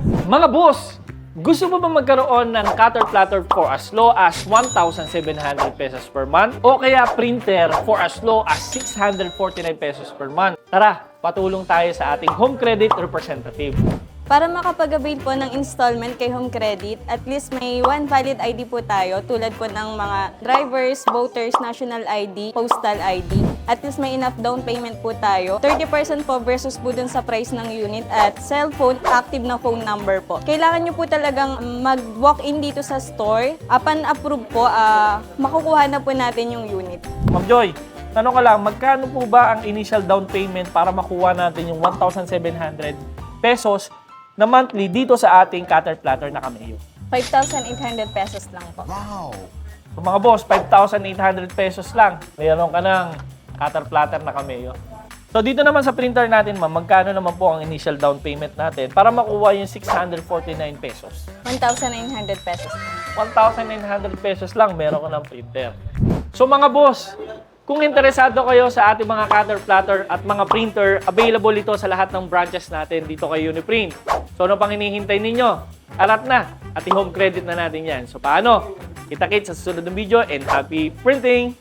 Mga boss, gusto mo ba magkaroon ng cutter platter for as low as 1,700 pesos per month o kaya printer for as low as 649 pesos per month? Tara, patulong tayo sa ating home credit representative. Para makapag-avail po ng installment kay Home Credit, at least may one valid ID po tayo tulad po ng mga drivers, voters, national ID, postal ID. At least may enough down payment po tayo. 30% po versus po dun sa price ng unit at cellphone, active na phone number po. Kailangan nyo po talagang mag-walk-in dito sa store. Upon approve po, ah, makukuha na po natin yung unit. Ma'am Joy, tanong ka lang, magkano po ba ang initial down payment para makuha natin yung 1,700 pesos na monthly dito sa ating cutter platter na Cameo? 5,800 pesos lang po. So mga boss, 5,800 pesos lang. Mayroon ka ng cutter platter na Cameo. So dito naman sa printer natin, ma'am, magkano naman po ang initial down payment natin para makuha yung 649 pesos? 1,900 pesos. 1,900 pesos lang, meron ka ng printer. So mga boss, kung interesado kayo sa ating mga cutter platter at mga printer, available ito sa lahat ng branches natin dito kay Uniprint. So ano pang hinihintay ninyo? Alat na at i-home credit na natin yan. So paano? Kita-kits sa susunod ng video and happy printing!